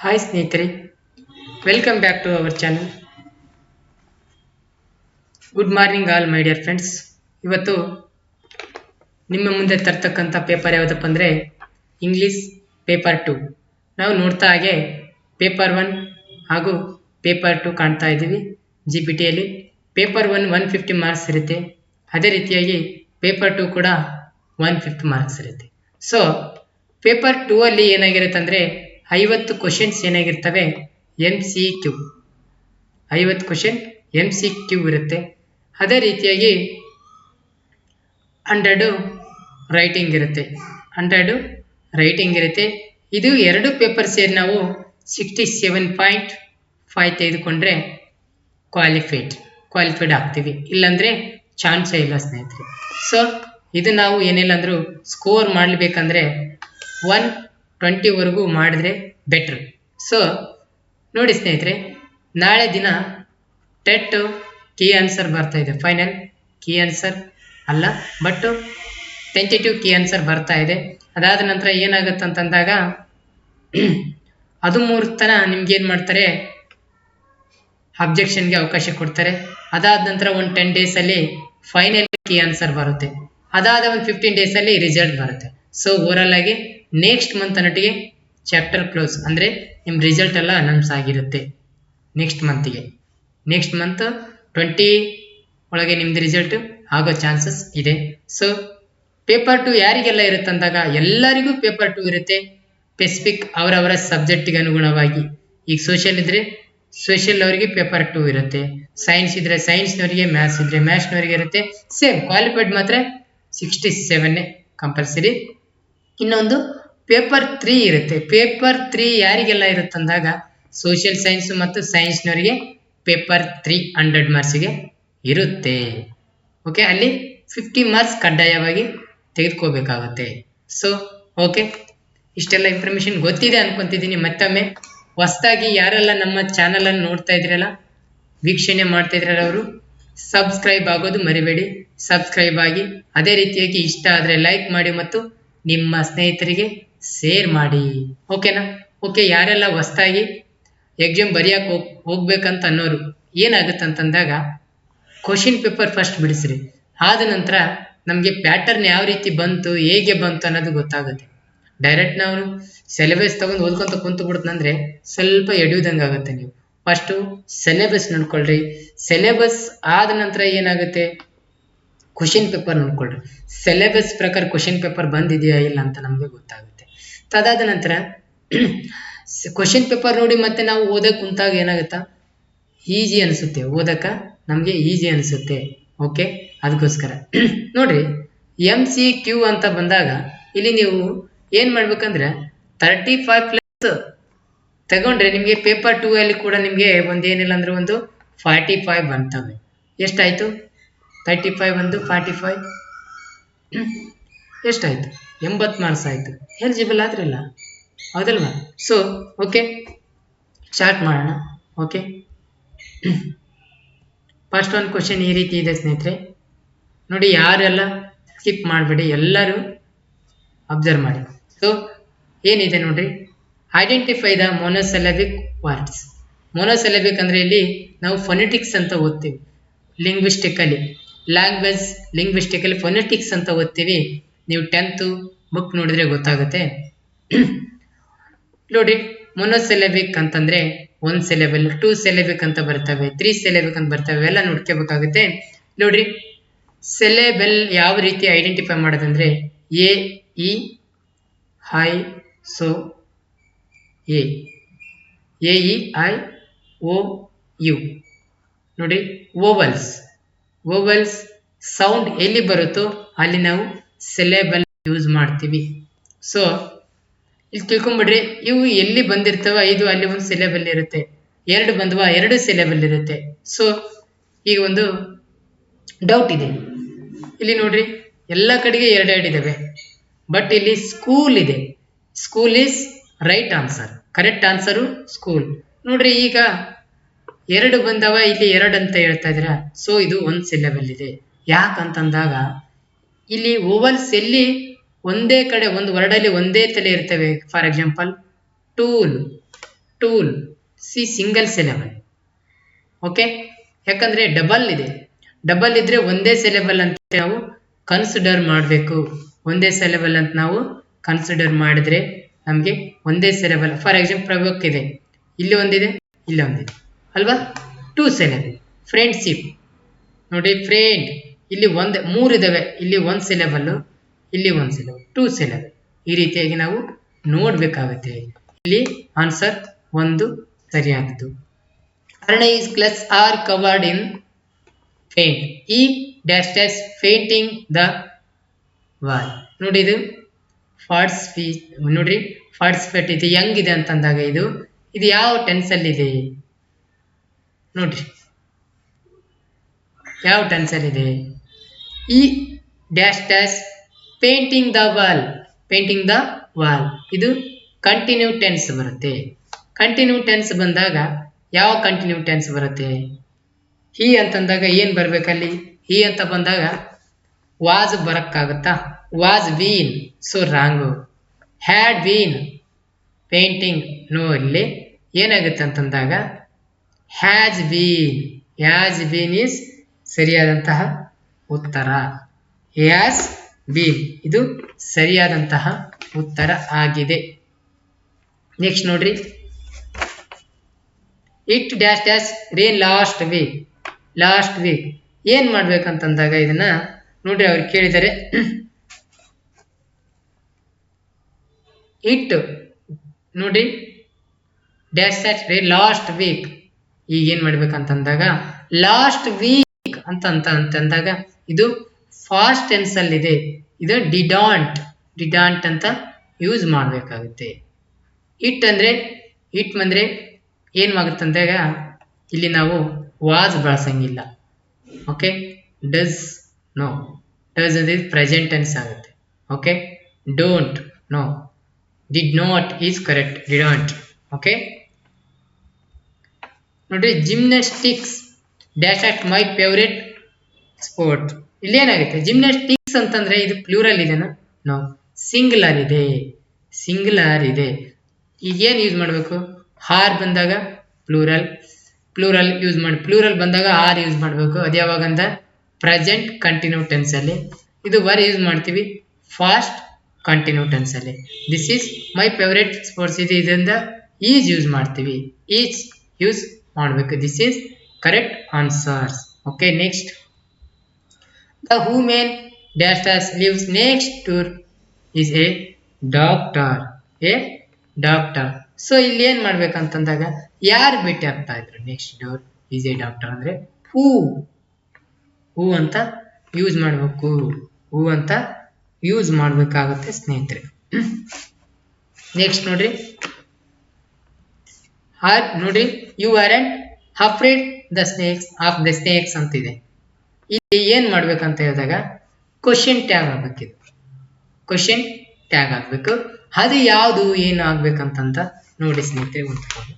Hi ಸ್ನೇಹಿತರೆ. Welcome back to our channel good morning all my dear friends ಇವತ್ತು ನಿಮ್ಮ ಮುಂದೆ ತರ್ತಕ್ಕಂಥ ಪೇಪರ್ ಯಾವುದಪ್ಪ ಅಂದರೆ ಇಂಗ್ಲೀಷ್ ಪೇಪರ್ ಟು ನಾವು ನೋಡ್ತಾ ಹಾಗೆ ಪೇಪರ್ ಒನ್ ಹಾಗೂ ಪೇಪರ್ ಟು ಕಾಣ್ತಾ ಇದ್ದೀವಿ G P ಟಿಯಲ್ಲಿ paper one one fifty marks ಇರುತ್ತೆ. ಅದೇ ರೀತಿಯಾಗಿ ಪೇಪರ್ ಟು ಕೂಡ ಒನ್ ಫಿಫ್ಟಿ ಮಾರ್ಕ್ಸ್ ಇರುತ್ತೆ. ಸೊ ಪೇಪರ್ ಟೂ ಅಲ್ಲಿ ಏನಾಗಿರುತ್ತೆ ಅಂದರೆ ಐವತ್ತು ಕ್ವಶನ್ಸ್ ಏನಾಗಿರ್ತವೆ? ಎಂ ಸಿ ಕ್ಯೂ ಐವತ್ತು ಕ್ವಶನ್ ಎಂ ಸಿ ಕ್ಯೂ ಇರುತ್ತೆ. ಅದೇ ರೀತಿಯಾಗಿ ಹಂಡ್ರೆಡು ರೈಟಿಂಗ್ ಇರುತ್ತೆ. ಹಂಡ್ರೆಡು ರೈಟಿಂಗ್ ಇರುತ್ತೆ. ಇದು ಎರಡು ಪೇಪರ್ ಸೇರಿ ನಾವು ಸಿಕ್ಸ್ಟಿ ಸೆವೆನ್ ಪಾಯಿಂಟ್ ಫೈವ್ ತೆಗೆದುಕೊಂಡ್ರೆ ಕ್ವಾಲಿಫೈಡ್ ಕ್ವಾಲಿಫೈಡ್ ಆಗ್ತೀವಿ. ಇಲ್ಲಾಂದರೆ ಚಾನ್ಸೇ ಇಲ್ಲ ಸ್ನೇಹಿತರೆ. ಸೊ ಇದು ನಾವು ಏನಿಲ್ಲ ಅಂದರೂ ಸ್ಕೋರ್ ಮಾಡಬೇಕಂದ್ರೆ ಒನ್ ಟ್ವೆಂಟಿವರೆಗೂ ಮಾಡಿದ್ರೆ ಬೆಟ್ರ್ ಸೊ ನೋಡಿ ಸ್ನೇಹಿತರೆ, ನಾಳೆ ದಿನ ಟೆಟ್ ಕೀ ಆನ್ಸರ್ ಬರ್ತಾ ಇದೆ. ಫೈನಲ್ ಕೀ ಆನ್ಸರ್ ಅಲ್ಲ ಬಟ್ ಟೆಂಟೇಟಿವ್ ಕೀ ಆನ್ಸರ್ ಬರ್ತಾ ಇದೆ. ಅದಾದ ನಂತರ ಏನಾಗುತ್ತೆ ಅಂತಂದಾಗ ಅದು ಮೂರು ತನ ನಿಮ್ಗೆ ಏನು ಮಾಡ್ತಾರೆ? ಅಬ್ಜೆಕ್ಷನ್ಗೆ ಅವಕಾಶ ಕೊಡ್ತಾರೆ. ಅದಾದ ನಂತರ ಒಂದು ಟೆನ್ ಡೇಸಲ್ಲಿ ಫೈನಲ್ ಕೀ ಆನ್ಸರ್ ಬರುತ್ತೆ. ಅದಾದ ಒಂದು ಫಿಫ್ಟೀನ್ ಡೇಸಲ್ಲಿ ರಿಸಲ್ಟ್ ಬರುತ್ತೆ. ಸೊ ಓವರಾಲ್ ಆಗಿ ನೆಕ್ಸ್ಟ್ ಮಂತ್ ಅನ್ನಟಿಗೆ ಚಾಪ್ಟರ್ ಕ್ಲೋಸ್ ಅಂದರೆ ನಿಮ್ಮ ರಿಸಲ್ಟ್ ಎಲ್ಲ ಅನೌನ್ಸ್ ಆಗಿರುತ್ತೆ. ನೆಕ್ಸ್ಟ್ ಮಂತಿಗೆ ನೆಕ್ಸ್ಟ್ ಮಂತ್ ಟ್ವೆಂಟಿ ಒಳಗೆ ನಿಮ್ದು ರಿಸಲ್ಟ್ ಆಗೋ ಚಾನ್ಸಸ್ ಇದೆ. ಸೊ ಪೇಪರ್ ಟು ಯಾರಿಗೆಲ್ಲ ಇರುತ್ತೆ ಅಂದಾಗ ಎಲ್ಲರಿಗೂ ಪೇಪರ್ ಟು ಇರುತ್ತೆ. ಸ್ಪೆಸಿಫಿಕ್ ಅವರವರ ಸಬ್ಜೆಕ್ಟಿಗೆ ಅನುಗುಣವಾಗಿ. ಈಗ ಸೋಷಿಯಲ್ ಇದ್ರೆ ಸೋಷಿಯಲ್ ಅವರಿಗೆ ಪೇಪರ್ ಟು ಇರುತ್ತೆ. ಸೈನ್ಸ್ ಇದ್ರೆ ಸೈನ್ಸ್ನವರಿಗೆ ಮ್ಯಾಥ್ಸ್ ಇದ್ರೆ ಮ್ಯಾಥ್ಸ್ನವರಿಗೆ ಇರುತ್ತೆ. ಸೇಮ್ ಕ್ವಾಲಿಫೈಡ್ ಮಾತ್ರ ಸಿಕ್ಸ್ಟಿ ಸೆವೆನ್ನೇ ಕಂಪಲ್ಸರಿ ಇನ್ನೊಂದು ಪೇಪರ್ ತ್ರೀ ಇರುತ್ತೆ. ಪೇಪರ್ ತ್ರೀ ಯಾರಿಗೆಲ್ಲ ಇರುತ್ತಂದಾಗ ಸೋಷಿಯಲ್ ಸೈನ್ಸ್ ಮತ್ತು ಸೈನ್ಸ್ನವರಿಗೆ ಪೇಪರ್ ತ್ರೀ ಹಂಡ್ರೆಡ್ ಮಾರ್ಕ್ಸಿಗೆ ಇರುತ್ತೆ. ಓಕೆ ಅಲ್ಲಿ ಫಿಫ್ಟಿ ಮಾರ್ಕ್ಸ್ ಕಡ್ಡಾಯವಾಗಿ ತೆಗೆದುಕೋಬೇಕಾಗುತ್ತೆ. ಸೊ ಓಕೆ ಇಷ್ಟೆಲ್ಲ ಇನ್ಫಾರ್ಮೇಷನ್ ಗೊತ್ತಿದೆ ಅನ್ಕೊಂತಿದ್ದೀನಿ. ಮತ್ತೊಮ್ಮೆ, ಹೊಸದಾಗಿ ಯಾರೆಲ್ಲ ನಮ್ಮ ಚಾನಲನ್ನು ನೋಡ್ತಾ ಇದ್ರಲ್ಲ ವೀಕ್ಷಣೆ ಮಾಡ್ತಾ ಇದ್ರಲ್ಲ ಅವರು ಸಬ್ಸ್ಕ್ರೈಬ್ ಆಗೋದು ಮರಿಬೇಡಿ. ಸಬ್ಸ್ಕ್ರೈಬ್ ಆಗಿ, ಅದೇ ರೀತಿಯಾಗಿ ಇಷ್ಟ ಆದರೆ ಲೈಕ್ ಮಾಡಿ ಮತ್ತು ನಿಮ್ಮ ಸ್ನೇಹಿತರಿಗೆ ಶೇರ್ ಮಾಡಿ. ಓಕೆನಾ ಓಕೆ ಯಾರೆಲ್ಲ ಹೊಸ್ದಾಗಿ ಎಕ್ಸಾಮ್ ಬರೆಯಕ್ಕೆ ಹೋಗ್, ಹೋಗ್ಬೇಕಂತ ಅನ್ನೋರು ಏನಾಗುತ್ತೆ ಅಂತಂದಾಗ ಕ್ವಶನ್ ಪೇಪರ್ ಫಸ್ಟ್ ಬಿಡಿಸ್ರಿ. ಆದ ನಂತರ ನಮಗೆ ಪ್ಯಾಟರ್ನ್ ಯಾವ ರೀತಿ ಬಂತು, ಹೇಗೆ ಬಂತು ಅನ್ನೋದು ಗೊತ್ತಾಗುತ್ತೆ. ಡೈರೆಕ್ಟ್ ನಾವು ಸಿಲೆಬಸ್ ತಗೊಂಡು ಓದ್ಕೊಂತ ಕುಂತು ಬಿಡ್ತಂದ್ರೆ ಸ್ವಲ್ಪ ಎಡಿಯೋದಂಗೆ ಆಗುತ್ತೆ ನೀವು. First syllabus ನೋಡ್ಕೊಳ್ರಿ. ಸೆಲೆಬಸ್ ಆದ ನಂತರ ಏನಾಗುತ್ತೆ? ಕ್ವಶನ್ ಪೇಪರ್ ನೋಡ್ಕೊಳ್ರಿ. ಸಿಲೆಬಸ್ ಪ್ರಕಾರ ಕ್ವಶನ್ ಪೇಪರ್ ಬಂದಿದೆಯಾ ಇಲ್ಲ ಅಂತ ನಮಗೆ ಗೊತ್ತಾಗುತ್ತೆ. ತದಾದ ನಂತರ ಕ್ವಶನ್ ಪೇಪರ್ ನೋಡಿ ಮತ್ತೆ ನಾವು ಓದಕ್ಕೆ ಕುಂತಾಗ ಏನಾಗುತ್ತಾ? ಈಜಿ ಅನಿಸುತ್ತೆ. ಓದಕ್ಕೆ ನಮಗೆ ಈಜಿ ಅನಿಸುತ್ತೆ. ಓಕೆ ಅದಕ್ಕೋಸ್ಕರ ನೋಡ್ರಿ ಎಂ ಸಿ ಕ್ಯೂ ಅಂತ ಬಂದಾಗ ಇಲ್ಲಿ ನೀವು ಏನು ಮಾಡ್ಬೇಕಂದ್ರೆ ತರ್ಟಿ ಫೈವ್ ಪ್ಲಸ್ ತಗೊಂಡ್ರೆ ನಿಮಗೆ ಪೇಪರ್ ಟೂ ಅಲ್ಲಿ ಕೂಡ ನಿಮಗೆ ಒಂದು ಏನಿಲ್ಲ ಅಂದ್ರೆ ಒಂದು ಫಾರ್ಟಿ ಫೈವ್ ಬಂತವೆ ಎಷ್ಟಾಯಿತು? ತರ್ಟಿ ಫೈವ್ ಒಂದು ಫಾರ್ಟಿ ಫೈವ್ ಎಷ್ಟಾಯಿತು? ಎಂಬತ್ತು ಮಾರ್ಕ್ಸ್ ಆಯಿತು. ಎಲಿಜಿಬಲ್ ಆದ್ರಲ್ಲ? ಹೌದಲ್ವಾ? ಸೊ ಓಕೆ ಸ್ಟಾರ್ಟ್ ಮಾಡೋಣ. ಓಕೆ ಫಸ್ಟ್ ಒಂದು ಕ್ವಶನ್ ಈ ರೀತಿ ಇದೆ, ಸ್ನೇಹಿತರೆ. ನೋಡಿ, ಯಾರೆಲ್ಲ ಸ್ಕಿಪ್ ಮಾಡಬೇಡಿ, ಎಲ್ಲರೂ ಅಬ್ಸರ್ವ್ ಮಾಡಿ. ಸೊ ಏನಿದೆ ನೋಡ್ರಿ? Identify the monosyllabic words monosyllabic ಅಂದರೆ ಇಲ್ಲಿ ನಾವು ಫೊನೆಟಿಕ್ಸ್ ಅಂತ ಓದ್ತೀವಿ. ಲಿಂಗ್ವಿಸ್ಟಿಕಲಿ ಲ್ಯಾಂಗ್ವೇಜ್ ಲಿಂಗ್ವಿಸ್ಟಿಕಲಿ ಫೊನೆಟಿಕ್ಸ್ ಅಂತ ಓದ್ತೀವಿ. ನೀವು ಟೆಂತು ಬುಕ್ ನೋಡಿದ್ರೆ ಗೊತ್ತಾಗುತ್ತೆ. ನೋಡಿ ಮೊನೋಸೆಲೆಬಿಕ್ ಅಂತಂದ್ರೆ ಒನ್ ಸೆಲೆಬಲ್ ಟೂ ಸೆಲೆಬಿಕ್ ಅಂತ ಬರ್ತವೆ ತ್ರೀ ಸೆಲೆಬಿಕ್ ಅಂತ ಬರ್ತವೆ ಎಲ್ಲ ನೋಡ್ಕೋಬೇಕಾಗುತ್ತೆ. ನೋಡ್ರಿ ಸೆಲೆಬೆಲ್ ಯಾವ ರೀತಿ ಐಡೆಂಟಿಫೈ ಮಾಡೋದಂದ್ರೆ A E I so A A E I O U ನೋಡಿ ಓವಲ್ಸ್ ಓವಲ್ಸ್ ಸೌಂಡ್ ಎಲ್ಲಿ ಬರುತ್ತೋ ಅಲ್ಲಿ ನಾವು ಸೆಲೆಬಲ್ ಯೂಸ್ ಮಾಡ್ತೀವಿ. ಸೊ ಇಲ್ಲಿ ತಿಳ್ಕೊಂಬಿಡ್ರಿ, ಇವು ಎಲ್ಲಿ ಬಂದಿರ್ತವ ಇದು ಅಲ್ಲಿ ಒಂದು ಸೆಲೆಬಲ್ ಇರುತ್ತೆ. ಎರಡು ಬಂದವ, ಎರಡು ಸೆಲೆಬಲ್ ಇರುತ್ತೆ. ಸೊ ಈಗ ಒಂದು ಡೌಟ್ ಇದೆ. ಇಲ್ಲಿ ನೋಡ್ರಿ, ಎಲ್ಲ ಕಡೆಗೆ ಎರಡು ಎರಡು ಇದಾವೆ. ಬಟ್ ಇಲ್ಲಿ ಸ್ಕೂಲ್ ಇದೆ. School is right answer correct answer school ನೋಡ್ರಿ, ಈಗ ಎರಡು ಬಂದವ, ಇಲ್ಲಿ ಎರಡು ಅಂತ ಹೇಳ್ತಾ ಇದ್ದೀರಾ. ಸೊ ಇದು ಒಂದು ಸಿಲೆಬಲ್ ಇದೆ. ಯಾಕಂತಂದಾಗ ಇಲ್ಲಿ ಓವಲ್ಸ್ ಎಲ್ಲಿ ಒಂದೇ ಕಡೆ ಒಂದು ವರ್ಡಲ್ಲಿ ಒಂದೇ ತಲೆ ಇರ್ತವೆ. For example tool tool see single syllable okay ಯಾಕಂದ್ರೆ ಡಬಲ್ ಇದೆ. ಡಬಲ್ ಇದ್ರೆ ಒಂದೇ ಸಿಲೆಬಲ್ ಅಂತ ನಾವು ಕನ್ಸಿಡರ್ ಮಾಡಬೇಕು. ಒಂದೇ ಸಿಲೆಬಲ್ ಅಂತ ನಾವು ಕನ್ಸಿಡರ್ ಮಾಡಿದ್ರೆ ನಮಗೆ ಒಂದೇ ಸಿಲೆಬಲ್ ಫಾರ್ ಎಕ್ಸಾಂಪಲ್ ಪ್ರವಕ್ ಇದೆ. ಇಲ್ಲಿ ಒಂದಿದೆ ಇಲ್ಲಿ ಒಂದಿದೆ. ಅಲ್ವಾ? ಟೂ ಸೆಲೆಬಲ್ ಫ್ರೆಂಡ್ಶಿಪ್ ನೋಡಿ ಫ್ರೆಂಡ್ ಇಲ್ಲಿ ಒಂದು, ಮೂರು ಇದಾವೆ. ಇಲ್ಲಿ ಒಂದು ಸಿಲೆಬಲ್ಲು ಇಲ್ಲಿ ಒಂದು ಸಿಲೆಬಲ್ ಟೂ ಸಿಲೆಬಲ್ ಈ ರೀತಿಯಾಗಿ ನಾವು ನೋಡಬೇಕಾಗುತ್ತೆ. ಇಲ್ಲಿ ಆನ್ಸರ್ ಒಂದು ಸರಿಯಾದದ್ದು. ಅರ್ಣ ಈಸ್ ಕ್ಲಸ್ ಆರ್ ಕವರ್ಡ್ ಇನ್ ಫೇಂಟ್ ಈ dash dash painting the wall ನೋಡಿ ಇದು. ಫಾರ್ಟ್ಸ್ ಫೀ ನೋಡ್ರಿ ಪಾರ್ಟಿಸಿಪೇಟ್ ಇದು ಹೆಂಗಿದೆ ಅಂತಂದಾಗ ಇದು ಇದು ಯಾವ ಟೆನ್ಸಲ್ಲಿ ಇದೆ? ನೋಡ್ರಿ. ಯಾವ ಟೆನ್ಸಲ್ಲಿ ಇದೆ? ಈ dash dash painting the wall painting the wall ಇದು ಕಂಟಿನ್ಯೂ ಟೆನ್ಸ್ ಬರುತ್ತೆ. ಕಂಟಿನ್ಯೂ ಟೆನ್ಸ್ ಬಂದಾಗ ಯಾವ ಕಂಟಿನ್ಯೂ ಟೆನ್ಸ್ ಬರುತ್ತೆ? ಹಿ ಅಂತಂದಾಗ ಏನು ಬರಬೇಕಲ್ಲಿ? ಹಿ ಅಂತ ಬಂದಾಗ was ಬರೋಕ್ಕಾಗುತ್ತಾ? Was been so wrong had been painting no ಇಲ್ಲಿ ಏನಾಗುತ್ತೆ ಅಂತಂದಾಗ has been has been is ಸರಿಯಾದಂತಹ ಉತ್ತರ. ಯಾಸ್ ಬಿ ಇದು ಸರಿಯಾದಂತಹ ಉತ್ತರ ಆಗಿದೆ. ನೆಕ್ಸ್ಟ್ ನೋಡ್ರಿ. It dash dash rain last week last week ಏನು ಮಾಡ್ಬೇಕಂತಂದಾಗ ಇದನ್ನ ನೋಡ್ರಿ ಅವ್ರು ಕೇಳಿದರೆ. ಇಟ್ ನೋಡ್ರಿ. Dash dash rain last week ಈಗ ಏನು ಮಾಡ್ಬೇಕಂತಂದಾಗ ಲಾಸ್ಟ್ ವೀಕ್ ಅಂತ ಅಂತ ಅಂತಂದಾಗ ಇದು ಫಾಸ್ಟ್ ಟೆನ್ಸ್ ಅಲ್ಲಿದೆ. ಇದು ಡಿಡಾಂಟ್ ಡಿಡಾಂಟ್ ಅಂತ ಯೂಸ್ ಮಾಡಬೇಕಾಗುತ್ತೆ. ಇಟ್ ಅಂದರೆ ಇಟ್ ಅಂದರೆ ಏನು ಆಗುತ್ತಂದಾಗ ಇಲ್ಲಿ ನಾವು ವಾಸ್ ಬಳಸಂಗಿಲ್ಲ. ಓಕೆ ಡಸ್ ನೋ ಡಸ್ ಅಂದರೆ ಪ್ರೆಸೆಂಟ್ ಟೆನ್ಸ್ ಆಗುತ್ತೆ. Okay don't no did not is correct didn't okay ನೋಡ್ರಿ gymnastics dash at my favourite sport ಇಲ್ಲೇನಾಗುತ್ತೆ? Gymnastics ಅಂತಂದ್ರೆ ಇದು ಪ್ಲೂರಲ್ ಇದೆನಾ ನೋ ಸಿಂಗ್ಲರ್ ಇದೆ. ಸಿಂಗ್ಲರ್ ಇದೆ. ಈಗ ಏನು ಯೂಸ್ ಮಾಡಬೇಕು? ಹಾರ್ ಬಂದಾಗ ಪ್ಲೂರಲ್ ಪ್ಲೂರಲ್ ಯೂಸ್ ಮಾಡಿ ಪ್ಲೂರಲ್ ಬಂದಾಗ ಆರ್ ಯೂಸ್ ಮಾಡಬೇಕು. ಅದು ಯಾವಾಗಂದ ಪ್ರೆಸೆಂಟ್ ಕಂಟಿನ್ಯೂ ಟೆನ್ಸ್ ಅಲ್ಲಿ. ಇದು ವರ್ ಯೂಸ್ ಮಾಡ್ತೀವಿ? Past continue ಟೆನ್ಸಲ್ಲಿ this is my favourite sports ಇದೆ. ಇದರಿಂದ ಈಸ್ ಯೂಸ್ ಮಾಡ್ತೀವಿ. ಈಸ್ ಯೂಸ್ ಮಾಡಬೇಕು. This is correct answers. Okay, next the woman dash lives next door is a doctor a doctor so ಇಲ್ಲಿ ಏನ್ ಮಾಡ್ಬೇಕಂತಂದಾಗ ಯಾರು ಭೇಟಿ ಆಗ್ತಾ ಇದ್ರು next door is a doctor ಅಂದ್ರೆ ಹೂ. ಹೂ ಅಂತ ಯೂಸ್ ಮಾಡಬೇಕು. ಹೂ ಅಂತ ಯೂಸ್ ಮಾಡಬೇಕಾಗುತ್ತೆ ಸ್ನೇಹಿತರೆ. ನೆಕ್ಸ್ಟ್ ನೋಡ್ರಿ. ಆರ್ ನೋಡ್ರಿ you are and afraid the snakes of the snakes ಅಂತಿದೆ. ಇಲ್ಲಿ ಏನ್ ಮಾಡ್ಬೇಕಂತ ಹೇಳಿದಾಗ ಕ್ವಶನ್ ಟ್ಯಾಗ್ ಆಗ್ಬೇಕಿದೆ ಕ್ವಶನ್ ಟ್ಯಾಗ್ ಆಗ್ಬೇಕು. ಅದು ಯಾವುದು, ಏನು ಆಗ್ಬೇಕಂತಂತ ನೋಡಿ ಸ್ನೇಹಿತರೆ ಉಂಟ್ಕೊಂಡು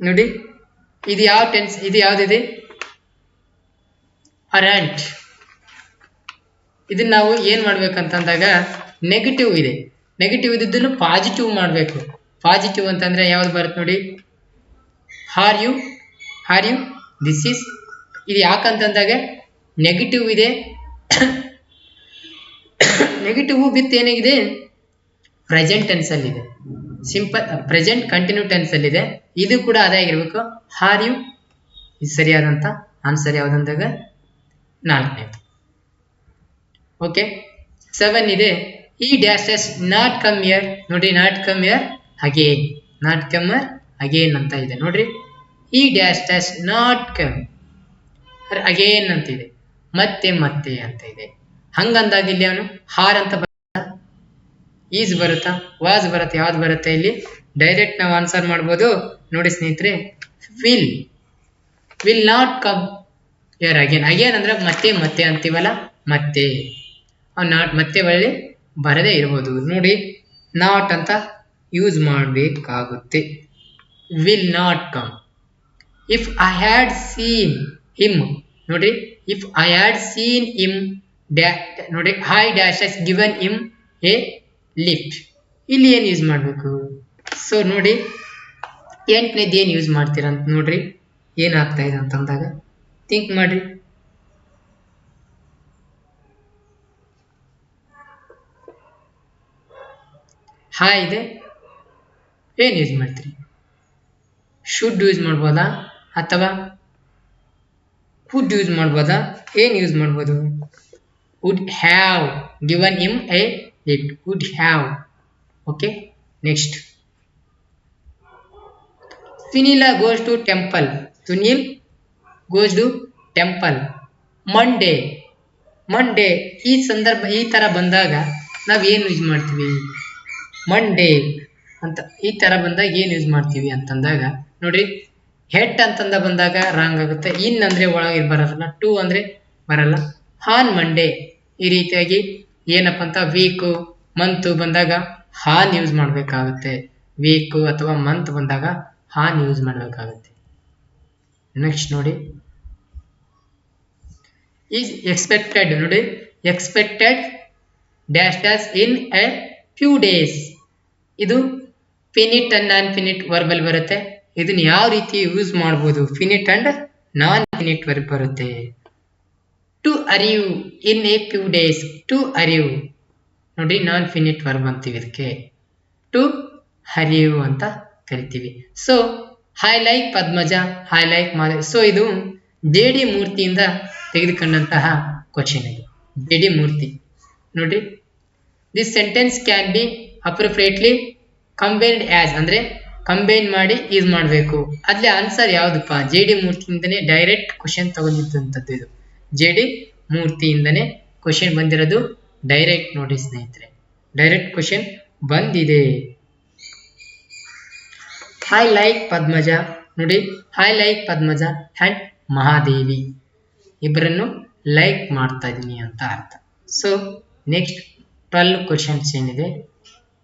ನೋಡಿ, ಇದು ಯಾವ ಟೆನ್ಸ್ ಇದು ಯಾವ್ದಿದೆ? ಅರ್ಯಾಂಟ್ ಇದನ್ನ ನಾವು ಏನ್ ಮಾಡ್ಬೇಕಂತಂದಾಗ ನೆಗೆಟಿವ್ ಇದೆ. ನೆಗೆಟಿವ್ ಇದ್ದಿದ್ದನ್ನು ಪಾಸಿಟಿವ್ ಮಾಡಬೇಕು. ಪಾಸಿಟಿವ್ ಅಂತಂದ್ರೆ ಯಾವ್ದು ಬರುತ್ತೆ ನೋಡಿ? Are you are you this is ಇದು ಯಾಕಂತಂದಾಗ ನೆಗೆಟಿವ್ ಇದೆ. ನೆಗೆಟಿವ್ ವಿತ್ ಏನಾಗಿದೆ? ಪ್ರೆಸೆಂಟ್ ಟೆನ್ಸಲ್ಲಿದೆ ಸಿಂಪಲ್ ಪ್ರೆಸೆಂಟ್ ಕಂಟಿನ್ಯೂ ಟೆನ್ಸಲ್ಲಿದೆ ಇದು. ಕೂಡ ಅದೇ ಆಗಿರ್ಬೇಕು. ಹಾರ್ ಯು ಇದು ಸರಿಯಾದಂಥ ಆನ್ಸರ್ ಯಾವುದಂದಾಗ ನಾಲ್ಕನೇದು. ಓಕೆ ಸೆವೆನ್ ಇದೆ. ಈ dash dash not come here ನೋಡ್ರಿ not come again. Again not here again ಅಂತ ಇದೆ. ನೋಡ್ರಿ. ಈ dash not not come again ಅಂತಿದೆ ಮತ್ತೆ ಮತ್ತೆ ಅಂತ ಇದೆ. ಹಂಗಂದಾಗ ಇಲ್ಲಿ ಅವನು ಹಾರ್ ಅಂತ ಬರುತ್ತಾ ಈಸ್ ಬರುತ್ತಾ? ವಾಸ್ ಬರುತ್ತೆ? ಯಾವ್ದು ಬರುತ್ತೆ ಇಲ್ಲಿ? ಡೈರೆಕ್ಟ್ ನಾವು ಆನ್ಸರ್ ಮಾಡ್ಬೋದು. ನೋಡಿ ಸ್ನೇಹಿತರೆ will will not come here again again ಅಂದ್ರೆ ಮತ್ತೆ ಮತ್ತೆ ಅಂತೀವಲ್ಲ? ಮತ್ತೆ. ಅವ್ನು ನಾಟ್ ಮತ್ತೆ ಒಳ್ಳೆ ಬರದೇ ಇರ್ಬೋದು ನೋಡಿ ನಾಟ್ ಅಂತ ಯೂಸ್ ಮಾಡಬೇಕಾಗುತ್ತೆ. Will not come if I had seen him ನೋಡ್ರಿ if I had seen him dash ನೋಡ್ರಿ I dash has given him a lift ಇಲ್ಲಿ ಏನು ಯೂಸ್ ಮಾಡಬೇಕು? ಸೊ ನೋಡಿ, ಎಂಟನೇದು ಏನು ಯೂಸ್ ಮಾಡ್ತೀರಾ ಅಂತ ನೋಡ್ರಿ. ಏನಾಗ್ತಾ ಇದೆ ಅಂತಂದಾಗ ಥಿಂಕ್ ಮಾಡ್ರಿ. ಹಾ ಇದೆ. ಏನು ಯೂಸ್ ಮಾಡ್ತೀರಿ? ಶುಡ್ ಯೂಸ್ ಮಾಡ್ಬೋದಾ? ಅಥವಾ ವುಡ್ ಯೂಸ್ ಮಾಡ್ಬೋದಾ? ಏನು ಯೂಸ್ ಮಾಡ್ಬೋದು? Would have given him a lift would have okay next Sunil goes to temple Sunil goes to temple Monday Monday ಈ ಸಂದರ್ಭ, ಈ ಥರ ಬಂದಾಗ ನಾವು ಏನು ಯೂಸ್ ಮಾಡ್ತೀವಿ? ಮಂಡೇ ಅಂತ. ಈ ಥರ ಬಂದಾಗ ಏನು ಯೂಸ್ ಮಾಡ್ತೀವಿ ಅಂತಂದಾಗ, ನೋಡ್ರಿ ಹೆಟ್ ಅಂತಂದ ಬಂದಾಗ ರಾಂಗ್ ಆಗುತ್ತೆ. ಇನ್ ಅಂದರೆ ಒಳಗೆ ಬರಲ್ಲ. ಟು ಅಂದರೆ ಬರಲ್ಲ. ಹಾನ್ ಮಂಡೇ ಈ ರೀತಿಯಾಗಿ ಏನಪ್ಪ ಅಂತ ವೀಕು ಮಂತು ಬಂದಾಗ ಹಾನ್ ಯೂಸ್ ಮಾಡಬೇಕಾಗುತ್ತೆ. ವೀಕು ಅಥವಾ ಮಂತ್ ಬಂದಾಗ ಹಾನ್ ಯೂಸ್ ಮಾಡಬೇಕಾಗುತ್ತೆ. ನೆಕ್ಸ್ಟ್ ನೋಡಿ. ಈಸ್ ಎಕ್ಸ್ಪೆಕ್ಟೆಡ್ ನೋಡಿ expected dash dash in a few days ಇದು ಫಿನಿಟ್ ಅಂಡ್ ನಾನ್ ಫಿನಿಟ್ ವರ್ಬಲ್ ಬರುತ್ತೆ. ಇದನ್ನ ಯಾವ ರೀತಿ ಯೂಸ್ ಮಾಡ್ಬೋದು? Finite and non finite verb ಬರುತ್ತೆ. To arrive in a few days to arrive ನೋಡಿ ನಾನ್ ಫಿನಿಟ್ ವರ್ಬ್ ಅಂತೀವಿ ಇದಕ್ಕೆ. ಟು ಹರಿಯು ಅಂತ ಕರಿತೀವಿ. So I like Padmaja I like Mada so ಇದು ಜೆ ಡಿ ಮೂರ್ತಿಯಿಂದ ತೆಗೆದುಕೊಂಡಂತಹ ಕ್ವಶನ್ ಇದು. J D Murthy. ನೋಡ್ರಿ this sentence can be appropriately combined as ಅಂದ್ರೆ ಕಂಬೈನ್ ಮಾಡಿ ಯೂಸ್ ಮಾಡಬೇಕು. ಅಲ್ಲಿ ಆನ್ಸರ್ ಯಾವುದಪ್ಪ? ಜೆ ಡಿ ಮೂರ್ತಿಯಿಂದನೇ ಡೈರೆಕ್ಟ್ ಕ್ವಶನ್ ತಗೊಂಡಿದ್ದಂಥದ್ದು ಇದು. ಜೆ ಡಿ ಮೂರ್ತಿಯಿಂದನೇ ಕ್ವಶನ್ ಬಂದಿರೋದು ಡೈರೆಕ್ಟ್ ನೋಡಿ ಸ್ನೇಹಿತರೆ. ಡೈರೆಕ್ಟ್ ಕ್ವಶನ್ ಬಂದಿದೆ. I like Padmaja. ನೋಡಿ I like Padmaja and Mahadevi. ಇಬ್ಬರನ್ನು ಲೈಕ್ ಮಾಡ್ತಾ ಇದ್ದೀನಿ ಅಂತ ಅರ್ಥ. ಸೊ ನೆಕ್ಸ್ಟ್ ಟ್ವೆಲ್ ಕ್ವಶನ್ಸ್ ಏನಿದೆ.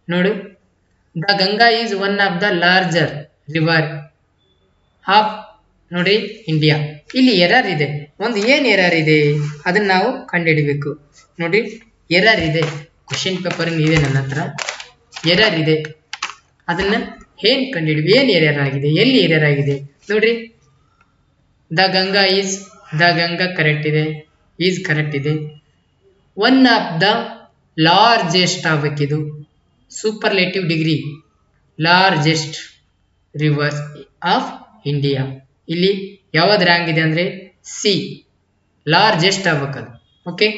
ನೋಡಿ. The Ganga is one of the larger river of ನೋಡಿ ಇಂಡಿಯಾ. ಇಲ್ಲಿ ಎರರ್ ಇದೆ. ಒಂದು ಏನು ಎರರ್ ಇದೆ? ಅದನ್ನ ನಾವು ಕಂಡುಹಿಡಬೇಕು. ನೋಡಿ, ಎರರ್ ಇದೆ. ಕ್ವಶನ್ ಪೇಪರ್ ಇದೆ ನನ್ನ ಹತ್ರ. ಎರರ್ ಇದೆ. ಅದನ್ನ ಏನ್ ಕಂಡುಹಿಡಿ ಏನು ಎರರ್ ಆಗಿದೆ? ಎಲ್ಲಿ ಎರರ್ ಆಗಿದೆ? ನೋಡ್ರಿ. The Ganga is, the Ganga correct ಇದೆ. ಈಸ್ ಕರೆಕ್ಟ್ ಇದೆ. One of the largest ಆಗ್ಬೇಕಿದು. Superlative degree largest rivers of India ಇಲ್ಲಿ ಯಾವ್ದು ರ್ಯಾಂಕ್ ಇದೆ ಅಂದರೆ C largest ಆಗ್ಬೇಕದು. Okay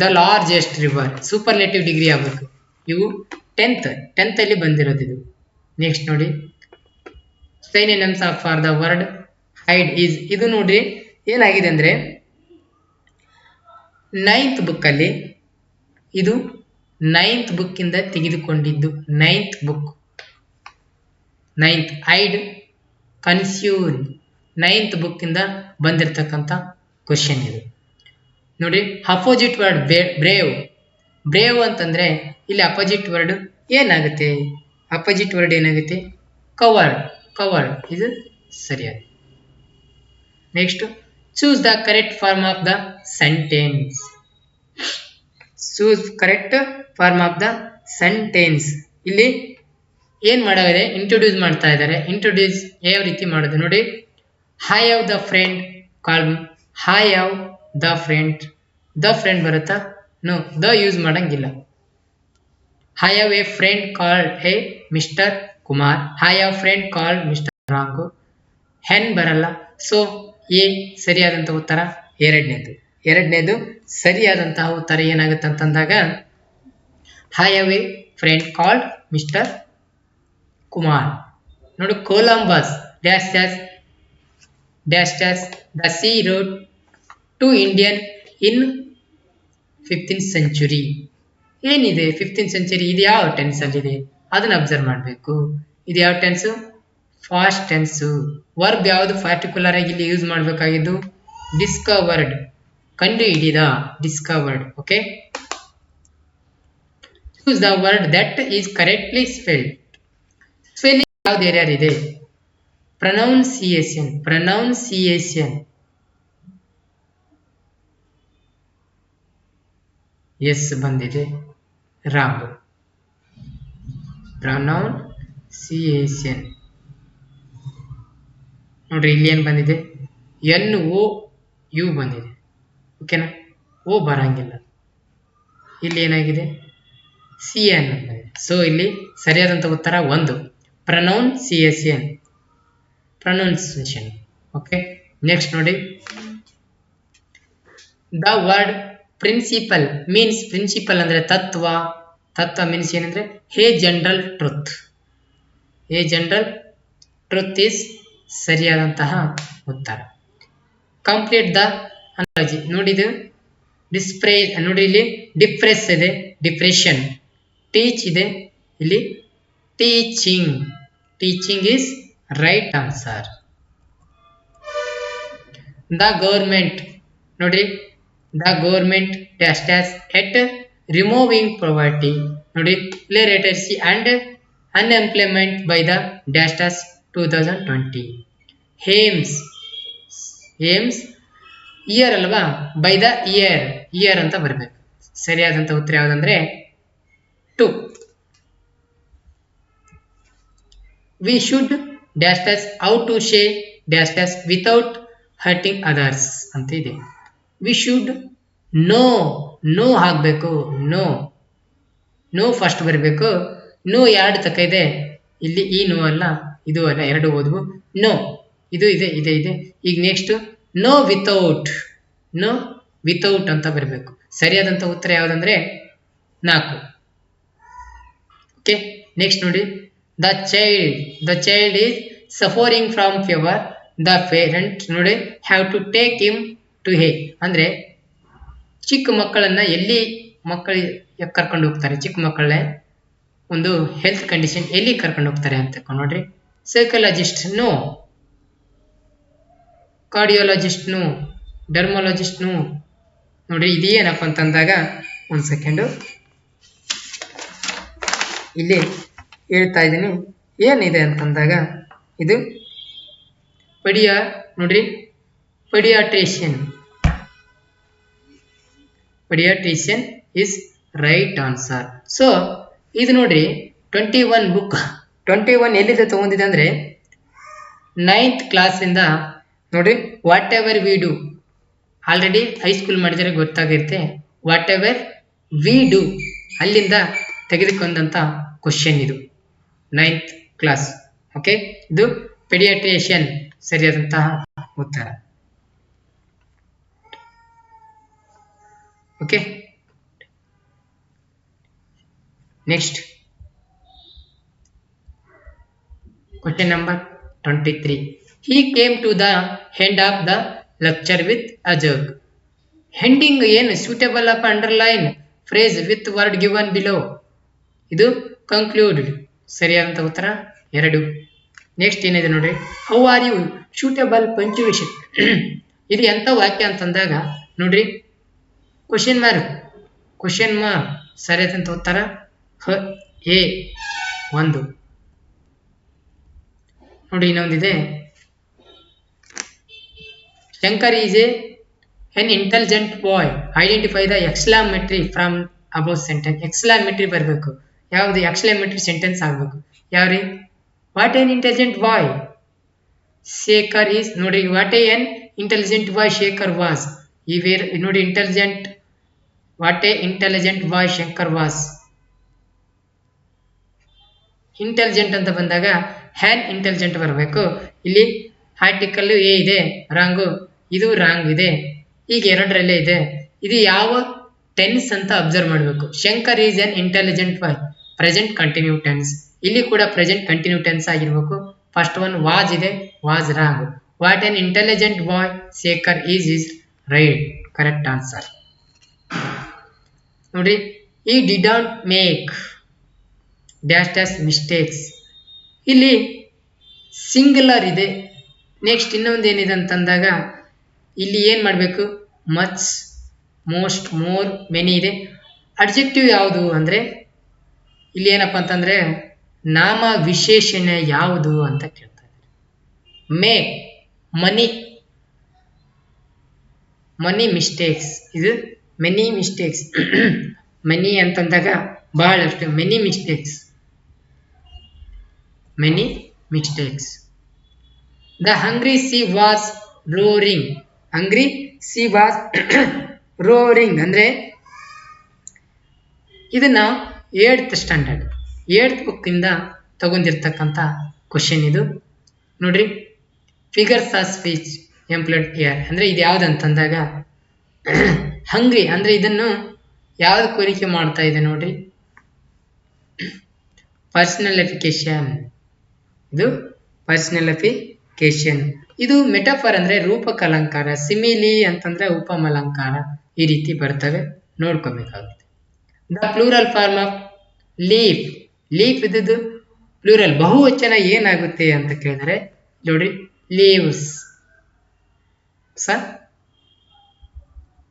the largest river superlative degree ಆಗಬೇಕು. ಇವು ಟೆಂತ್ ಟೆಂತಲ್ಲಿ ಬಂದಿರೋದು ಇದು. ನೆಕ್ಸ್ಟ್ ನೋಡಿ. Synonyms of for the word hide is ಇದು ನೋಡ್ರಿ ಏನಾಗಿದೆ ಅಂದರೆ ನೈನ್ತ್ ಬುಕ್ಕಲ್ಲಿ ಇದು ನೈನ್ತ್ ಬುಕ್ಕಿಂದ ತೆಗೆದುಕೊಂಡಿದ್ದು ನೈನ್ತ್ ಬುಕ್ ನೈನ್ತ್ ಐಡ್ ಕನ್ಸ್ಯೂನ್ ನೈನ್ತ್ ಬುಕ್ಕಿಂದ ಬಂದಿರತಕ್ಕಂಥ ಕ್ವಶನ್ ಇದು. ನೋಡಿ ಅಪೋಸಿಟ್ ವರ್ಡ್ ಬ್ರೇವ್ ಬ್ರೇವ್ ಅಂತಂದ್ರೆ ಇಲ್ಲಿ ಅಪೋಸಿಟ್ ವರ್ಡ್ ಏನಾಗುತ್ತೆ? ಅಪೋಸಿಟ್ ವರ್ಡ್ ಏನಾಗುತ್ತೆ? ಕವರ್ಡ್ ಕವರ್ಡ್ ಇದು ಸರಿಯಾಗಿ next choose the correct form of the sentence choose correct form of the sentence ಇಲ್ಲಿ ಏನ್ ಮಾಡೋದಿದೆ ಇಂಟ್ರೊಡ್ಯೂಸ್ ಮಾಡ್ತಾ ಇದ್ದಾರೆ ಇಂಟ್ರೊಡ್ಯೂಸ್ ಯಾವ ರೀತಿ ಮಾಡೋದು ನೋಡಿ. I have the friend call I have the friend the friend ಬರುತ್ತಾ? ನೋ ದ ಯೂಸ್ ಮಾಡಂಗಿಲ್ಲ. I have a friend called a mister Kumar I have friend call mister wrong ಹೆನ್ ಬರಲ್ಲ. ಸೊ ಎ ಸರಿಯಾದಂಥ ಉತ್ತರ ಎರಡನೇದು. ಎರಡನೇದು ಸರಿಯಾದಂತಹ ಉತ್ತರ ಏನಾಗುತ್ತೆ ಅಂತಂದಾಗ I have a friend called Mister Kumar ನೋಡು Columbus dash dash dash dash the sea road to Indian in fifteen century ಏನಿದೆ? ಫಿಫ್ಟೀನ್ ಸೆಂಚುರಿ ಇದು ಯಾವ ಟೆನ್ಸಲ್ಲಿದೆ ಅದನ್ನ ಅಬ್ಸರ್ವ್ ಮಾಡಬೇಕು. ಇದು ಯಾವ ಟೆನ್ಸು ಫಾಸ್ಟ್ ಟೆನ್ಸು ವರ್ಬ್ ಯಾವುದು ಪರ್ಟಿಕ್ಯುಲರ್ ಆಗಿ ಇಲ್ಲಿ ಯೂಸ್ ಮಾಡಬೇಕಾಗಿದ್ದು ಡಿಸ್ಕವರ್ಡ್ ಕಂಡು ಹಿಡಿದ discovered okay choose the word that is correctly spelled spelling ಯಾವ್ದು ಯಾರ್ಯಾರಿದೆ ಪ್ರನೌನ್ಸಿಯೇಷನ್ ಪ್ರನೌನ್ಸಿಯೇಷನ್ ಎಸ್ ಬಂದಿದೆ. ರಾಂಗ್ ಪ್ರನೌನ್ಸಿಯೇಷನ್ ನೋಡ್ರಿ, ಇಲ್ಲಿ ಏನು ಬಂದಿದೆ? ಎನ್ ಓ ಯು ಬಂದಿದೆ. ಓಕೆನಾ ಓ, ಬರಂಗಿಲ್ಲ. ಇಲ್ಲಿ ಏನಾಗಿದೆ? C N. ಸೊ ಇಲ್ಲಿ ಸರಿಯಾದಂಥ ಉತ್ತರ ಒಂದು. Pronounce S N pronunciation okay next ನೋಡಿ. The word principal means principle ಅಂದರೆ ತತ್ವ. ತತ್ವ ಮೀನ್ಸ್ ಏನಂದ್ರೆ? Hey general truth hey general truth is ಸರಿಯಾದಂತಹ ಉತ್ತರ. ಕಂಪ್ಲೀಟ್ ದ ಅನಾಲಜಿ ನೋಡಿದು? ಡಿಸ್ಪ್ರೇ ನೋಡಿ ಇಲ್ಲಿ ಡಿಪ್ರೆಸ್ ಇದೆ ಡಿಪ್ರೆಷನ್ ಟೀಚ್ ಇದೆ, ಇಲ್ಲಿ teaching teaching is right answer the government ನೋಡಿ the government dash at removing poverty ನೋಡಿ literacy and unemployment by the dash two thousand twenty aims aims year ಅಲ್ವಾ? ಬೈ ದ ಇಯರ್ ಇಯರ್ ಅಂತ ಬರಬೇಕು. ಸರಿಯಾದಂತ ಉತ್ತರ ಯಾವುದಂದ್ರೆ to we should dash dash out to ಶೇ dash dash without hurting others ಅಂತ ಇದೆ. ವಿ ಶುಡ್ ನೋ ನೋ ಹಾಕಬೇಕು. ನೋ ನೋ ಫಸ್ಟ್ ಬರಬೇಕು. ನೋ ಎರಡು ತಕ್ಕ ಇದೆ. ಇಲ್ಲಿ ಈ ನೋ ಅಲ್ಲ, ಇದು ಅಲ್ಲ, ಎರಡು ಓದ್ವು. ನೋ ಇದು ಇದೆ ಇದೆ ಇದೆ. ಈಗ next no without no without ಅಂತ ಬರಬೇಕು. ಸರಿಯಾದಂಥ ಉತ್ತರ ಯಾವುದಂದ್ರೆ ನಾಲ್ಕು. ಓಕೆ ನೆಕ್ಸ್ಟ್ ನೋಡಿ. The child the child is suffering from fever the parent ನೋಡಿ have to take him to a ಅಂದರೆ ಚಿಕ್ಕ ಮಕ್ಕಳನ್ನ ಎಲ್ಲಿ ಮಕ್ಕಳಿಗೆ ಕರ್ಕೊಂಡು ಹೋಗ್ತಾರೆ? ಚಿಕ್ಕ ಮಕ್ಕಳೇ ಒಂದು ಹೆಲ್ತ್ ಕಂಡೀಷನ್ ಎಲ್ಲಿ ಕರ್ಕೊಂಡು ಹೋಗ್ತಾರೆ ಅಂತ ನೋಡ್ರಿ. Psychologist no cardiologist no dermatologist no ಏನಪ್ಪ ಇದೇನಪ್ಪ ಅಂತಂದಾಗ ಒಂದು ಸೆಕೆಂಡು ಇಲ್ಲಿ ಹೇಳ್ತಾ ಇದ್ದೀನಿ, ಏನಿದೆ ಅಂತಂದಾಗ ಇದು ಪಡಿಯ, ನೋಡ್ರಿ, paediatrician. Paediatrician is right answer so ಇದು ನೋಡ್ರಿ twenty one book twenty one ಎಲ್ಲಿದೆ ತಗೊಂಡಿದೆ ಅಂದರೆ ನೈನ್ತ್ ಕ್ಲಾಸಿಂದ ನೋಡ್ರಿ what ever we do already high school ಮಾಡಿದರೆ ಗೊತ್ತಾಗಿರುತ್ತೆ. ವಾಟ್ ಎವರ್ ವಿ ಡು ಅಲ್ಲಿಂದ ತೆಗೆದುಕೊಂಡಂಥ ಕ್ವಶನ್ ಇದು. ನೈನ್ತ್ ಕ್ಲಾಸ್ ಓಕೆ ಇದು ಪೆಡಿಯಾಟ್ರಿಷಿಯನ್ ಸರಿಯಾದಂತಹ ಉತ್ತರ. Okay next question number twenty three came to the end of the lecture with a joke heading ಏನು suitable of underline phrase with word given below ಇದು conclude ಸರಿಯಾದಂಥ ಉತ್ತರ? ಎರಡು. ನೆಕ್ಸ್ಟ್ ಏನಿದೆ ನೋಡಿ? How are you suitable punctuation ಇದು ಎಂಥ ವಾಕ್ಯ ಅಂತಂದಾಗ ನೋಡ್ರಿ? ಕ್ವಶನ್ ಮಾರ್ಕ್ ಕ್ವಶನ್ ಮಾರ್ಕ್ ಸರಿಯಾದಂತ ಉತ್ತರ? ಹ, ಎ, ಒಂದು. ನೋಡಿ ಇನ್ನೊಂದಿದೆ. Shankar is a an intelligent boy identify the exclamatory from above sentence exclamatory ಬರಬೇಕು. ಯಾವುದು ಎಕ್ಸ್ಲಾಮೆಟ್ರಿ ಸೆಂಟೆನ್ಸ್ ಆಗಬೇಕು? ಯಾವ್ರಿ? What an intelligent boy Shekhar is ನೋಡಿ what an intelligent boy Shekhar was ಈ ವೇರ್ ನೋಡಿ intelligent what a intelligent boy Shankar was intelligent ಅಂತ ಬಂದಾಗ an intelligent ಬರಬೇಕು. ಇಲ್ಲಿ ಆರ್ಟಿಕಲ್ ಎ ಇದೆ. ರಾಂಗು ಇದು ರಾಂಗ್ ಇದೆ. ಈಗ ಎರಡರಲ್ಲೇ ಇದೆ. ಇದು ಯಾವ ಟೆನ್ಸ್ ಅಂತ ಅಬ್ಸರ್ವ್ ಮಾಡಬೇಕು. Shankar is an intelligent boy present continue tense ಇಲ್ಲಿ ಕೂಡ ಪ್ರೆಸೆಂಟ್ ಕಂಟಿನ್ಯೂ ಟೆನ್ಸ್ ಆಗಿರ್ಬೇಕು. ಫಸ್ಟ್ ಒನ್ ವಾಜ್ ಇದೆ. Was wrong what an intelligent boy Shekhar is is right correct answer ನೋಡಿ ಈ didn't make dash dash mistakes ಇಲ್ಲಿ singular ಇದೆ. Next ಇನ್ನೊಂದು ಏನಿದೆ ಅಂತಂದಾಗ ಇಲ್ಲಿ ಏನು ಮಾಡಬೇಕು? ಮಚ್ ಮೋಸ್ಟ್ ಮೋರ್ ಮೆನಿ ಇದೆ. ಅಡ್ಜೆಕ್ಟಿವ್ ಯಾವುದು ಅಂದರೆ, ಇಲ್ಲಿ ಏನಪ್ಪ ಅಂತಂದರೆ ನಾಮ ವಿಶೇಷಣ ಯಾವುದು ಅಂತ ಕೇಳ್ತಾರೆ ಮೇ ಮನಿ ಮನಿ ಮಿಸ್ಟೇಕ್ಸ್ ಇದು ಮೆನಿ ಮಿಸ್ಟೇಕ್ಸ್ ಮೆನಿ ಅಂತಂದಾಗ ಬಹಳಷ್ಟು many mistakes many mistakes the hungry sea was roaring hungry? Sea was roaring, ಅಂದ್ರೆ ಇದನ್ನ ಏಳ್ತ್ ಸ್ಟ್ಯಾಂಡರ್ಡ್ ಏಳ್ತ್ ಬುಕ್ಕಿಂದ ತಗೊಂಡಿರ್ತಕ್ಕಂಥ ಕ್ವಶನ್ ಇದು. ನೋಡ್ರಿ figures of speech employed here ಅಂದ್ರೆ ಇದು ಯಾವ್ದು ಅಂತಂದಾಗ, ಹಂಗ್ರಿ, ಅಂದರೆ ಇದನ್ನು ಯಾವ್ದು ಕೋರಿಕೆ ಮಾಡ್ತಾ ಇದೆ ನೋಡ್ರಿ? ಪರ್ಸನಲಿಫಿಕೇಶನ್ ಇದು ಪರ್ಸನಲಿಫಿಕೇಶನ್ ಇದು ಮೆಟಫರ್ ಅಂದ್ರೆ ರೂಪಕಲಂಕಾರ ಸಿಮಿಲಿ ಅಂತಂದ್ರೆ ಉಪಮಲಂಕಾರ ಈ ರೀತಿ ಬರ್ತವೆ, ನೋಡ್ಕೋಬೇಕಾಗುತ್ತೆ. The plural form of leaf leaf ಇದ್ದು ಪ್ಲೂರಲ್, ಬಹುವಚನ ಏನಾಗುತ್ತೆ ಅಂತ ಕೇಳಿದರೆ, ನೋಡಿ, leaves. Sir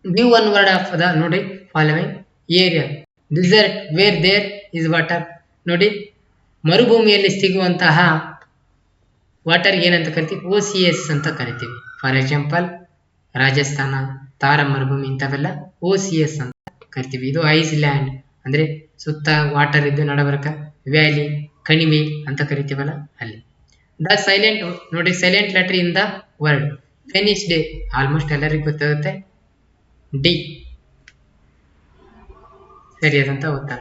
give one word of the, ನೋಡಿ following area, desert where there is water ನೋಡಿ, ಮರುಭೂಮಿಯಲ್ಲಿ ಸಿಗುವಂತಹ ವಾಟರ್ ಏನಂತ ಕರಿತೀವಿ? ಓ ಸಿ ಎಸ್ ಅಂತ ಕರಿತೀವಿ. ಫಾರ್ ಎಕ್ಸಾಂಪಲ್ ರಾಜಸ್ಥಾನ, ತಾರ ಮರುಭೂಮಿ ಇಂಥವೆಲ್ಲ ಓ ಸಿ ಎಸ್ ಅಂತ ಕರಿತೀವಿ. ಇದು ಐಸ್ಲ್ಯಾಂಡ್ ಅಂದ್ರೆ ಸುತ್ತ ವಾಟರ್ ಇದ್ದು ನಡಬರಕ ವ್ಯಾಲಿ ಕಣಿವೆ ಅಂತ ಕರಿತೀವಲ್ಲ ಅಲ್ಲಿ. ದ ಸೈಲೆಂಟ್ ನೋಡಿ silent letter in the word finish day almost ಎಲ್ಲರಿಗೂ ಗೊತ್ತಾಗುತ್ತೆ. ಡಿ ಸರಿಯಾದಂತ ಉತ್ತರ.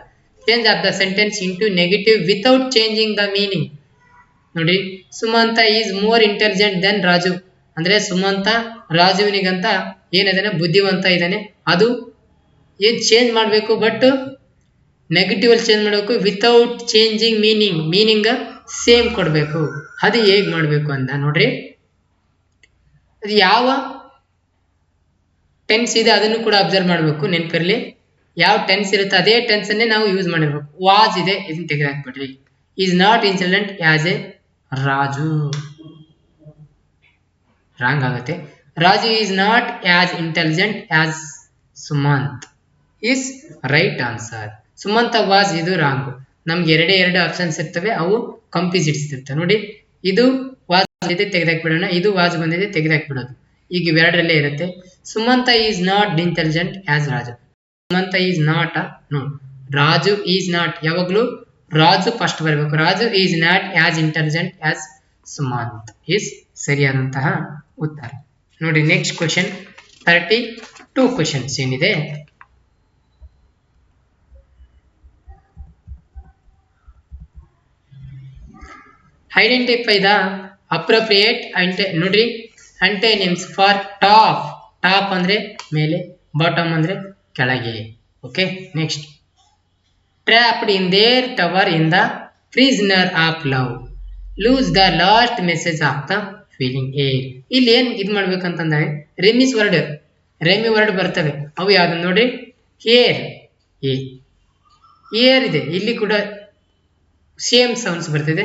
Change of the sentence into negative without changing the meaning ನೋಡಿ, Sumanth is more intelligent than Raju. ಅಂದ್ರೆ ಸುಮಂತ ರಾಜುವಿನಿಗಂತ ಏನಿದಾನೆ ಬುದ್ಧಿವಂತ ಇದ್ದಾನೆ ಅದು ಏನ್ ಚೇಂಜ್ ಮಾಡಬೇಕು? ಬಟ್ ನೆಗೆಟಿವ್ ಅಲ್ಲಿ ಚೇಂಜ್ ಮಾಡಬೇಕು. Without changing meaning meaning same ಕೊಡಬೇಕು. ಅದು ಹೇಗ್ ಮಾಡಬೇಕು ಅಂತ ನೋಡ್ರಿ. ಅದು ಯಾವ ಟೆನ್ಸ್ ಇದೆ ಅದನ್ನು ಕೂಡ ಅಬ್ಸರ್ವ್ ಮಾಡಬೇಕು ನೆನಪಿರಲಿ. ಯಾವ ಟೆನ್ಸ್ ಇರುತ್ತೆ ಅದೇ ಟೆನ್ಸ್ ಅನ್ನೇ ನಾವು ಯೂಸ್ ಮಾಡಿರ್ಬೇಕು. ವಾಸ್ ಇದೆ ಇದನ್ನ ತೆಗೆದಾಕ್ಬಿಡ್ರಿ is not intelligent as a Raju. Wrong ಆಗುತ್ತೆ. Raju is not as intelligent as Sumanth. Is right answer Sumanth was ಇದು ರಾಂಗ್ ನಮ್ಗೆ ಎರಡೇ ಎರಡು ಆಪ್ಷನ್ಸ್ ಇರ್ತವೆ, ಅವು ಕಂಪಿಸಿಟ್ಸ್ ಇರ್ತವೆ ನೋಡಿ, ಇದು ವಾಸ್ ಬಂದಿದೆ ತೆಗೆದಾಕ್ಬಿಡೋಣ ಇದು ವಾಸ್ ಬಂದಿದೆ ತೆಗೆದಾಕ್ಬಿಡೋದು ಈಗ ಇವೆರಡರಲ್ಲೇ ಇರುತ್ತೆ. Sumanth is not intelligent as Raju. Sumanth is not no Raju is not ಯಾವಾಗಲೂ ರಾಜು ಫಸ್ಟ್ ಬರಬೇಕು. Raju is not as intelligent as Sumanth. Is ಸರಿಯಾದಂತಹ ಉತ್ತರ. ನೋಡಿ next question thirty two questions ಏನಿದೆ? ಐಡೆಂಟಿಫೈ ದ ಅಪ್ರೋಪ್ರಿಯೇಟ್ ಅಂಟೆ ನೋಡ್ರಿ ಅಂಟೆನಿಮ್ಸ್ ಫಾರ್ ಟಾಪ್ ಟಾಪ್ ಅಂದ್ರೆ ಮೇಲೆ ಬಾಟಮ್ ಅಂದ್ರೆ ಕೆಳಗೆ. Okay next trapped in there tower in the prisoner of love lose the last message of the feeling here ಇಲ್ಲಿ ಏನ್ ಇದು ಮಾಡ್ಬೇಕಂತಂದ್ರೆ ರೆಮಿಸ್ ವರ್ಡ್ ರೆಮಿ ವರ್ಡ್ ಬರ್ತವೆ. ಅವು ಯಾವ್ದು ನೋಡಿ? ಏರ್ ಎ ಏರ್ ಇದೆ. ಇಲ್ಲಿ ಕೂಡ ಸೇಮ್ ಸೌಂಡ್ಸ್ ಬರ್ತಿದೆ.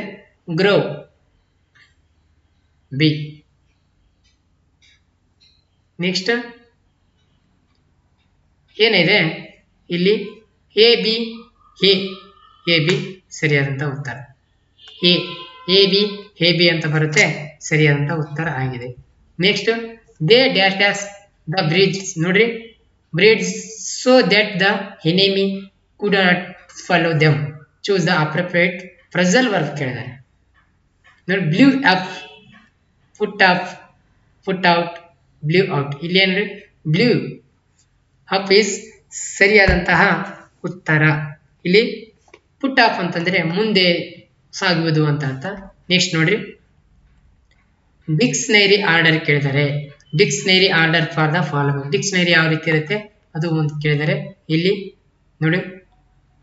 ಗ್ರೋ ಬಿ ನೆಕ್ಸ್ಟ್ ಏನಿದೆ? ಇಲ್ಲಿ A B A A B ಸರಿಯಾದಂಥ ಉತ್ತರ. A A B A B ಅಂತ ಬರುತ್ತೆ ಸರಿಯಾದಂಥ ಉತ್ತರ ಆಗಿದೆ. Next they dash dash the bridge ನೋಡ್ರಿ bridge so that the enemy could not follow them choose the appropriate phrasal verb ಕೇಳಿದ್ದಾರೆ. ನೋಡಿ blow up put up put out blow out ಇಲ್ಲಿ ಏನ್ರಿ ಬ್ಲೂ ಅಪ್ ಈಸ್ ಸರಿಯಾದಂತಹ ಉತ್ತರ. ಇಲ್ಲಿ ಪುಟ್ of ಅಂತಂದ್ರೆ ಮುಂದೆ ಸಾಗುವುದು ಅಂತ ಅರ್ಥ. ನೆಕ್ಸ್ಟ್ ನೋಡ್ರಿ. ಡಿಕ್ಸ್ನರಿ ಆರ್ಡರ್ ಕೇಳಿದರೆ dictionary order for the following dictionary ಯಾವ ರೀತಿ ಇರುತ್ತೆ? ಅದು ಒಂದು ಕೇಳಿದರೆ, ಇಲ್ಲಿ ನೋಡಿ.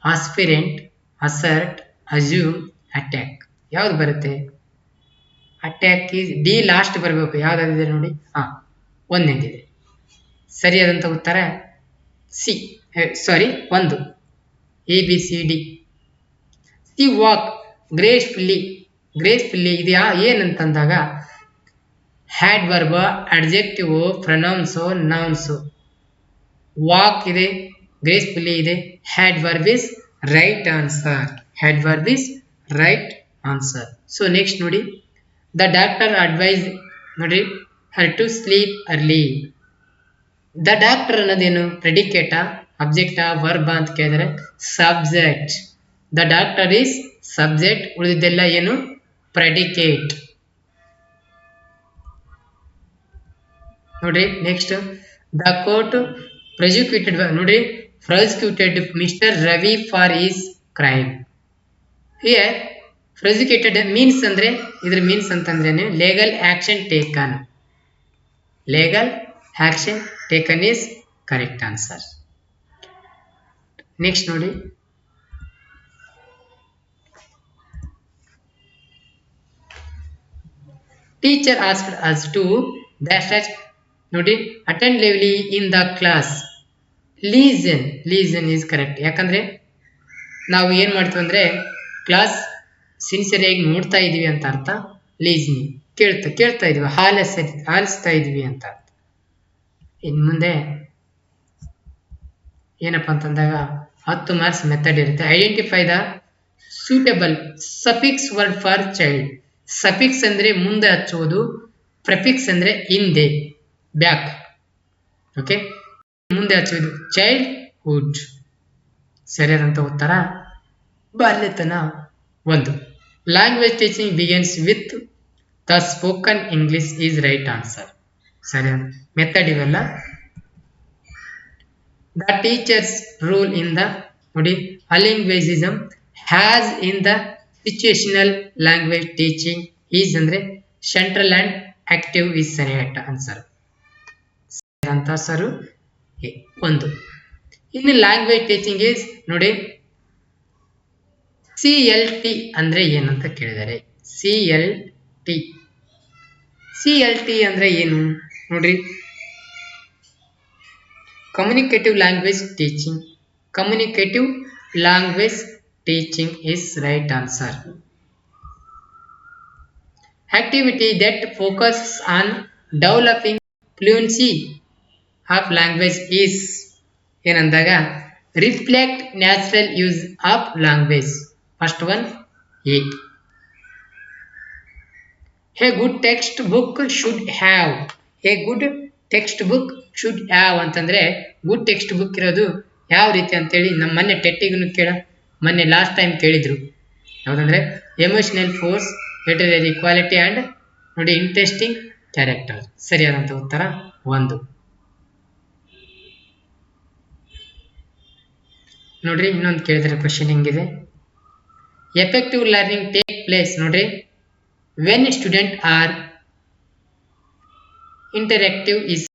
ಆಸ್ಪಿರೆಂಟ್ ಅಸರ್ಟ್ ಅಸ್ಯೂಮ್ ಅಟ್ಯಾಕ್ ಯಾವ್ದು ಬರುತ್ತೆ? ಅಟ್ಯಾಕ್ ಈಸ್ ಡಿ ಲಾಸ್ಟ್ ಬರಬೇಕು. ಯಾವ್ದಾದಿದೆ ನೋಡಿ. ಹಾ ಒಂದನೇದಿದೆ ಸರಿಯಾದಂಥ ಉತ್ತರ ಸಿ ಸಾರಿ ಒಂದು. A B C D C walk gracefully gracefully ಇದು ಯಾ ಏನಂತಂದಾಗ adverb adjective pronouns nouns walk ಇದೆ. ಗ್ರೇಸ್ಫುಲ್ಲಿ ಇದೆ. Adverb is right answer adverb is right answer so next ನೋಡಿ. ದ ಡಾಕ್ಟರ್ ಅಡ್ವೈಸ್ ನೋಡಿ her to sleep early the doctor ಅನ್ನೋದೇನು? Predicate object verb ಅಂತ ಕೇಳಿದ್ರೆ subject the doctor is subject ಉಳಿದಿದ್ದೆಲ್ಲ ಏನು? Predicate ನೋಡ್ರಿ next the court prosecuted ನೋಡಿ prosecuted mister Ravi for is crime here prosecuted means ಅಂದ್ರೆ, ಇದ್ರ means ಅಂತಂದ್ರೆ legal action taken legal action taken is correct answer next ನೋಡಿ. Teacher asked us to dash ನೋಡಿ attend lively in the class lesson lesson is correct ಯಾಕಂದ್ರೆ ನಾವು ಏನು ಮಾಡ್ತೀವಿ ಅಂದ್ರೆ ಕ್ಲಾಸ್ ಸಿನ್ಸಿಯರಿಯಾಗಿ ನೋಡ್ತಾ ಇದೀವಿ ಅಂತ ಅರ್ಥ. ಲೀಸನ್ ಕೇಳ್ತಾ ಕೇಳ್ತಾ ಇದೀವಿ ಹಾಲಿಸ ಹಾಲಿಸ್ತಾ ಇದೀವಿ ಅಂತ ಅರ್ಥ. ಇನ್ ಮುಂದೆ ಏನಪ್ಪ ಅಂತಂದಾಗ ಹತ್ತು ಮಾರ್ಕ್ಸ್ ಮೆಥಡ್ ಇರುತ್ತೆ. Identify the suitable suffix word for child suffix ಅಂದರೆ ಮುಂದೆ ಹಚ್ಚುವುದು ಪ್ರಫಿಕ್ಸ್ ಅಂದರೆ ಹಿಂದೆ ಬ್ಯಾಕ್ ಓಕೆ ಮುಂದೆ ಹಚ್ಚುವುದು ಚೈಲ್ಡ್ ಹುಡ್ ಸರಿಯಾದಂತ ಉತ್ತರ? ಬಾಲ್ಯತನ ಒಂದು. Language teaching begins with the spoken English is right answer ಸರಿ ಮೆಥಡ್ ಇವೆಲ್ಲ ಟೀಚರ್ಸ್ ರೂಲ್ ಇನ್ ದ ನೋಡಿ ಅಲಿಂಗ್ವೇಜಿಸಮ್ has in the situational language teaching is ಅಂದ್ರೆ ಸೆಂಟ್ರಲ್ ಅಂಡ್ ಆಕ್ಟಿವ್ ಈಸ್ ಸರಿಯಾದ ಆನ್ಸರ್ ಅಂತ ಸರು ಒಂದು. ಇನ್ನು ಲ್ಯಾಂಗ್ವೇಜ್ ಟೀಚಿಂಗ್ ಈಸ್ ನೋಡಿ ಸಿ ಎಲ್ ಟಿ ಅಂದ್ರೆ ಏನಂತ ಕೇಳಿದ್ದಾರೆ C L T C L T ಅಂದ್ರೆ ಏನು? ನೋಡ್ರಿ. communicative language teaching communicative language teaching is right answer activity that focuses on developing fluency of language is ಏನಂದಾಗ reflect natural use of language first one a a good textbook should have a good textbook should have ಅಂತಂದ್ರೆ good textbook ಇರೋದು ಯಾವ ರೀತಿ ಅಂತೇಳಿ ನಮ್ಮ ಮೊನ್ನೆ ಟೆಟ್ಟಿಗೂ ಕೇಳ, ಮೊನ್ನೆ ಲಾಸ್ಟ್ ಟೈಮ್ ಕೇಳಿದ್ರು. ಯಾವುದಂದ್ರೆ emotional force literary quality and ನೋಡಿ ಇಂಟ್ರೆಸ್ಟಿಂಗ್ ಕ್ಯಾರೆಕ್ಟರ್ ಸರಿಯಾದಂಥ ಉತ್ತರ ಒಂದು. ನೋಡ್ರಿ ಇನ್ನೊಂದು ಕೇಳಿದ್ರೆ ಕ್ವಶನ್ ಹೆಂಗಿದೆ? ಎಫೆಕ್ಟಿವ್ ಲರ್ನಿಂಗ್ ಟೇಕ್ ಪ್ಲೇಸ್ ನೋಡ್ರಿ when student are interactive is